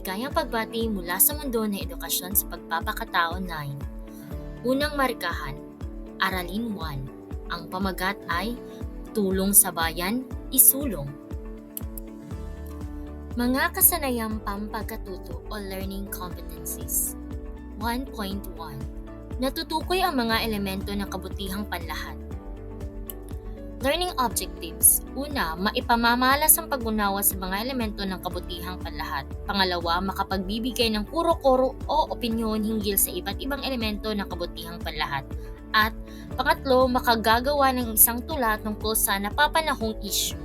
Mabuhay! Maligayang pagbati mula sa mundo ng edukasyon sa pagpapakatao 9. Unang marikahan, Aralin 1. Ang pamagat ay Tulong sa Bayan, Isulong. Mga kasanayang pampagkatuto o learning competencies. 1.1 Natutukoy ang mga elemento ng kabutihang panlahat. Learning objectives. Una, maipamamalas ang pag-unawa sa mga elemento ng kabutihang panlahat. Pangalawa, makapagbibigay ng kuro-kuro o opinyon hinggil sa iba't ibang elemento ng kabutihang panlahat. At pangatlo, makagagawa ng isang tula tungkol sa napapanahong issue.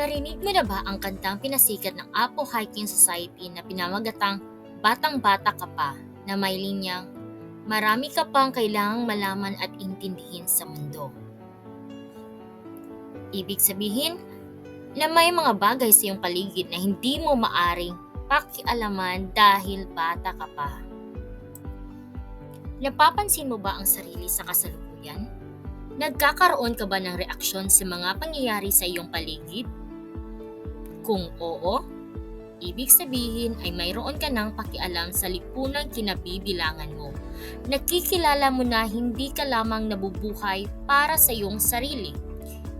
Narinig mo na ba ang kantang pinasikat ng Apo Hiking Society na pinamagatang Batang Bata Ka Pa na may linyang Marami ka pang kailangang malaman at intindihin sa mundo. Ibig sabihin na may mga bagay sa iyong paligid na hindi mo maaring pakialaman dahil bata ka pa. Napapansin mo ba ang sarili sa kasalukuyan? Nagkakaroon ka ba ng reaksyon sa mga pangyayari sa iyong paligid? Kung oo, ibig sabihin ay mayroon ka ng pakialam sa lipunang kinabibilangan mo nakikilala mo na hindi ka lamang nabubuhay para sa iyong sarili.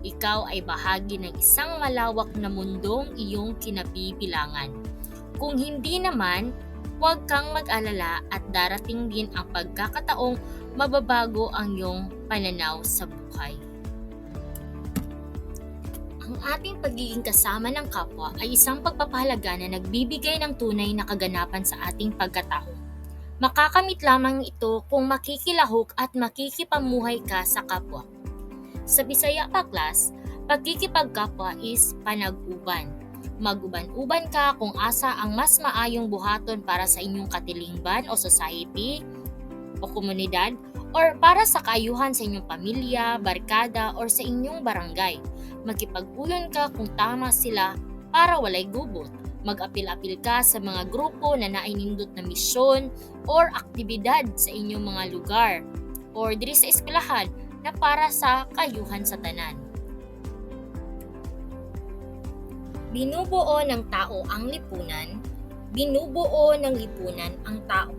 Ikaw ay bahagi ng isang malawak na mundong iyong kinabibilangan. Kung hindi naman, huwag kang mag-alala at darating din ang pagkakataong mababago ang iyong pananaw sa buhay. Ang ating pagiging kasama ng kapwa ay isang pagpapahalaga na nagbibigay ng tunay na kaganapan sa ating pagkatao. Makakamit lamang ito kung makikilahok at makikipamuhay ka sa kapwa. Sa Bisaya pa class, pagkikipagkapwa is panag-uban. Mag-uban-uban ka kung asa ang mas maayong buhaton para sa inyong katilingban o society o komunidad or para sa kaayuhan sa inyong pamilya, barkada or sa inyong barangay. Magkipag-uyon ka kung tama sila para walay gubot mag-apil-apil ka sa mga grupo na nainindot na misyon or aktibidad sa inyong mga lugar or diri sa eskwelahan na para sa kayuhan sa tanan. Binubuo ng tao ang lipunan, binubuo ng lipunan ang tao.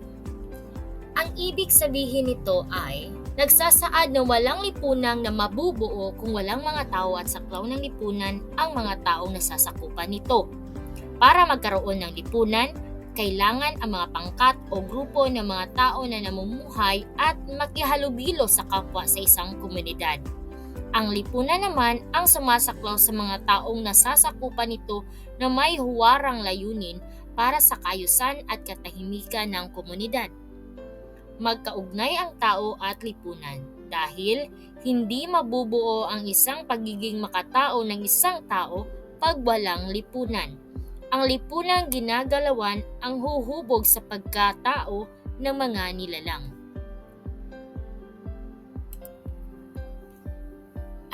Ang ibig sabihin nito ay nagsasaad na walang lipunan na mabubuo kung walang mga tao at saklaw ng lipunan ang mga taong nasasakupan nito. Para magkaroon ng lipunan, kailangan ang mga pangkat o grupo ng mga tao na namumuhay at makihalubilo sa kapwa sa isang komunidad. Ang lipunan naman ang sumasaklaw sa mga taong nasasakupan nito na may huwarang layunin para sa kayusan at katahimikan ng komunidad. Magkaugnay ang tao at lipunan dahil hindi mabubuo ang isang pagiging makatao ng isang tao pag walang lipunan ang lipunang ginagalawan ang huhubog sa pagkatao ng mga nilalang.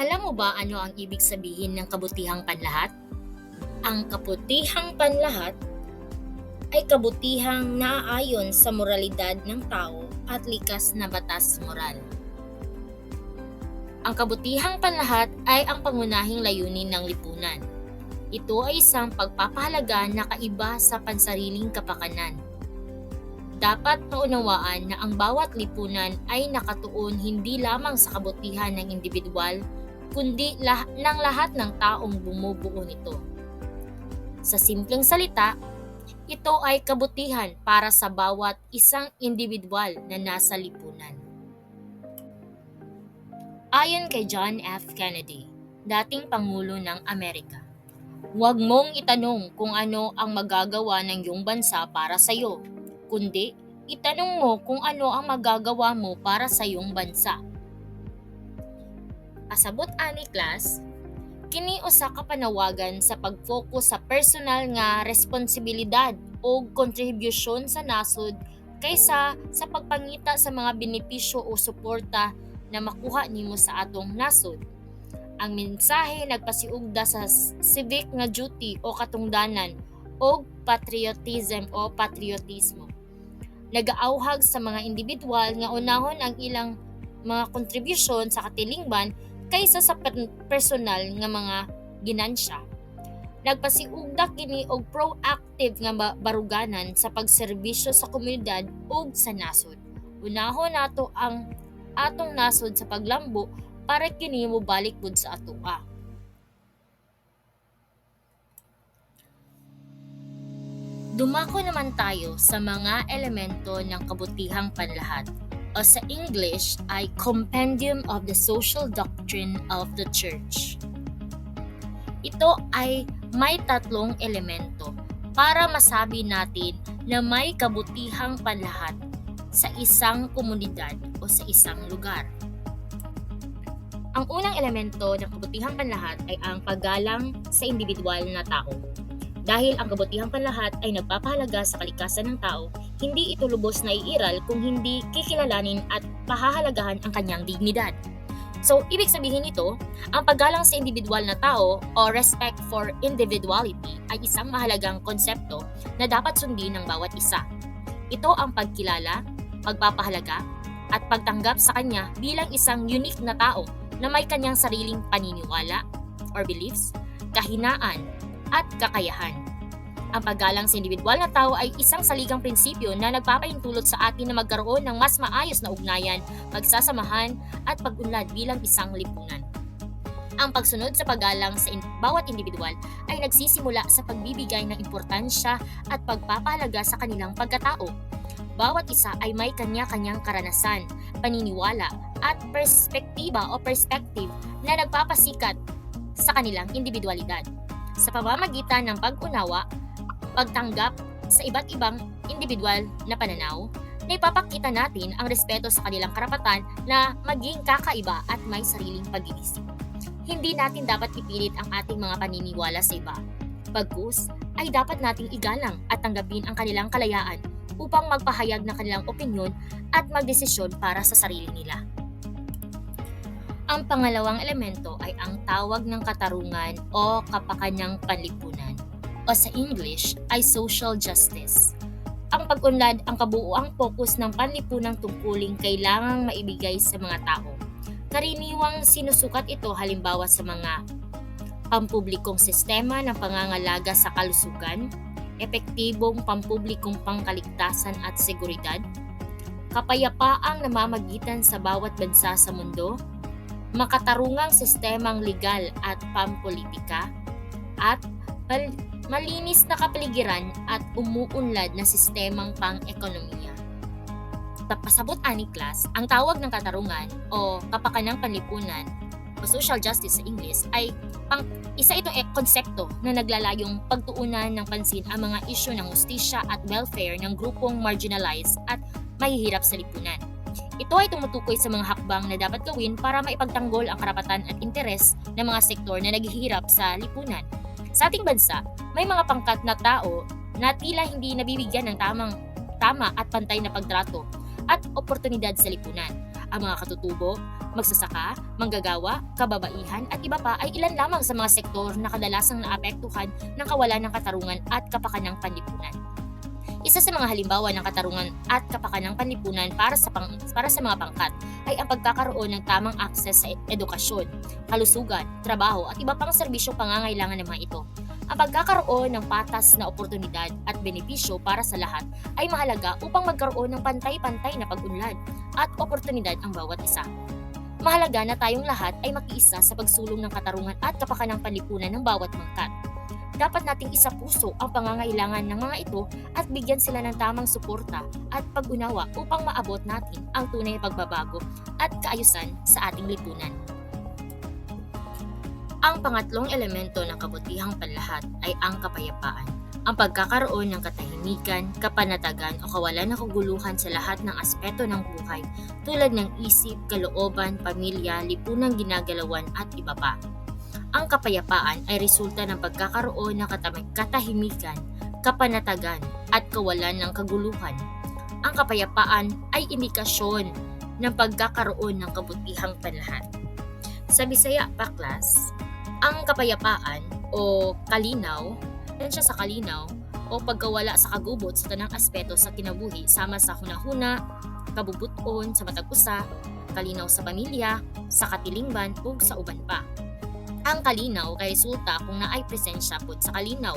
Alam mo ba ano ang ibig sabihin ng kabutihang panlahat? Ang kabutihang panlahat ay kabutihang naaayon sa moralidad ng tao at likas na batas moral. Ang kabutihang panlahat ay ang pangunahing layunin ng lipunan ito ay isang pagpapahalaga na kaiba sa pansariling kapakanan. Dapat maunawaan na ang bawat lipunan ay nakatuon hindi lamang sa kabutihan ng individual, kundi lah- ng lahat ng taong bumubuo nito. Sa simpleng salita, ito ay kabutihan para sa bawat isang individual na nasa lipunan. Ayon kay John F. Kennedy, dating Pangulo ng Amerika, Huwag mong itanong kung ano ang magagawa ng iyong bansa para sa iyo, kundi itanong mo kung ano ang magagawa mo para sa iyong bansa. Pasabot ani class, kini usa ka panawagan sa pag-focus sa personal nga responsibilidad o kontribusyon sa nasod kaysa sa pagpangita sa mga benepisyo o suporta na makuha nimo sa atong nasod. Ang mensahe nagpasiugda sa civic nga duty o katungdanan o patriotism o patriotismo. Nagaauhag sa mga individual nga unahon ang ilang mga kontribusyon sa katilingban kaysa sa personal nga mga ginansya. Nagpasiugda kini og proactive nga ba- baruganan sa pagserbisyo sa komunidad ug sa nasod. Unahon nato ang atong nasod sa paglambo para kini mobalik pud sa atoa. Dumako naman tayo sa mga elemento ng kabutihang panlahat o sa English ay Compendium of the Social Doctrine of the Church. Ito ay may tatlong elemento para masabi natin na may kabutihang panlahat sa isang komunidad o sa isang lugar. Ang unang elemento ng kabutihang panlahat ay ang paggalang sa individual na tao. Dahil ang kabutihang panlahat ay nagpapahalaga sa kalikasan ng tao, hindi ito lubos na iiral kung hindi kikilalanin at pahahalagahan ang kanyang dignidad. So, ibig sabihin nito, ang paggalang sa individual na tao o respect for individuality ay isang mahalagang konsepto na dapat sundin ng bawat isa. Ito ang pagkilala, pagpapahalaga, at pagtanggap sa kanya bilang isang unique na tao na may kanyang sariling paniniwala or beliefs, kahinaan, at kakayahan. Ang paggalang sa individual na tao ay isang saligang prinsipyo na nagpapahintulot sa atin na magkaroon ng mas maayos na ugnayan, pagsasamahan, at pag-unlad bilang isang lipunan. Ang pagsunod sa paggalang sa in- bawat individual ay nagsisimula sa pagbibigay ng importansya at pagpapahalaga sa kanilang pagkatao. Bawat isa ay may kanya-kanyang karanasan, paniniwala, at perspektiba o perspective na nagpapasikat sa kanilang individualidad. Sa pamamagitan ng pag-unawa, pagtanggap sa iba't ibang individual na pananaw, na ipapakita natin ang respeto sa kanilang karapatan na maging kakaiba at may sariling pag-iisip. Hindi natin dapat ipilit ang ating mga paniniwala sa iba. Bagkus, ay dapat nating igalang at tanggapin ang kanilang kalayaan upang magpahayag ng kanilang opinyon at magdesisyon para sa sarili nila. Ang pangalawang elemento ay ang tawag ng katarungan o kapakanyang panlipunan o sa English ay social justice. Ang pag-unlad ang kabuuang focus ng panlipunang tungkuling kailangang maibigay sa mga tao. Karaniwang sinusukat ito halimbawa sa mga pampublikong sistema ng pangangalaga sa kalusugan, epektibong pampublikong pangkaligtasan at seguridad, kapayapaang namamagitan sa bawat bansa sa mundo, makatarungang sistemang legal at pampolitika, at pal- malinis na kapaligiran at umuunlad na sistemang pang-ekonomiya. Pasabot ani class, ang tawag ng katarungan o kapakanang panlipunan o social justice sa English ay pang isa itong e- konsepto na naglalayong pagtuunan ng pansin ang mga isyu ng hustisya at welfare ng grupong marginalized at mahihirap sa lipunan. Ito ay tumutukoy sa mga hakbang na dapat gawin para maipagtanggol ang karapatan at interes ng mga sektor na naghihirap sa lipunan. Sa ating bansa, may mga pangkat na tao na tila hindi nabibigyan ng tamang tama at pantay na pagtrato at oportunidad sa lipunan. Ang mga katutubo, magsasaka, manggagawa, kababaihan at iba pa ay ilan lamang sa mga sektor na kadalasang naapektuhan ng kawalan ng katarungan at kapakanang panlipunan. Isa sa mga halimbawa ng katarungan at kapakanang panlipunan para sa pang, para sa mga pangkat ay ang pagkakaroon ng tamang akses sa edukasyon, kalusugan, trabaho at iba pang serbisyong pangangailangan ng mga ito. Ang pagkakaroon ng patas na oportunidad at benepisyo para sa lahat ay mahalaga upang magkaroon ng pantay-pantay na pag-unlad at oportunidad ang bawat isa. Mahalaga na tayong lahat ay makiisa sa pagsulong ng katarungan at kapakanang panlipunan ng bawat pangkat dapat nating isa puso ang pangangailangan ng mga ito at bigyan sila ng tamang suporta at pag-unawa upang maabot natin ang tunay na pagbabago at kaayusan sa ating lipunan. Ang pangatlong elemento ng kabutihang panlahat ay ang kapayapaan. Ang pagkakaroon ng katahimikan, kapanatagan o kawalan ng kaguluhan sa lahat ng aspeto ng buhay tulad ng isip, kalooban, pamilya, lipunang ginagalawan at iba pa. Ang kapayapaan ay resulta ng pagkakaroon ng katahimikan, kapanatagan, at kawalan ng kaguluhan. Ang kapayapaan ay indikasyon ng pagkakaroon ng kabutihang panlahat. Sa Bisaya pa class, ang kapayapaan o kalinaw, siya sa kalinaw, o pagkawala sa kagubot sa tanang aspeto sa kinabuhi sama sa hunahuna, kabubuton sa matag-usa, kalinaw sa pamilya, sa katilingban ug sa uban pa Ang kalinaw kay resulta kung naay presensya pud sa kalinaw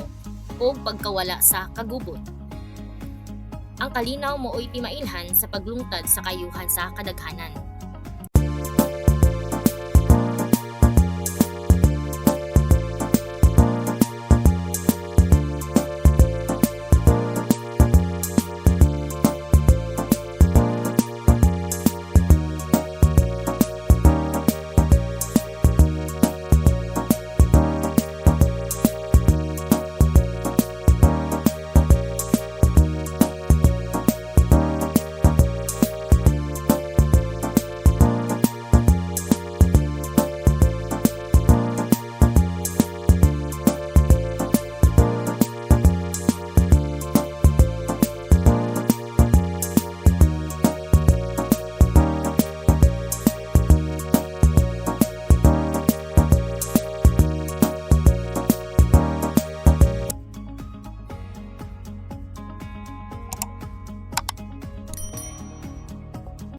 o pagkawala sa kagubot. Ang kalinaw mooy pimailhan sa paglungtad sa kayuhan sa kadaghanan.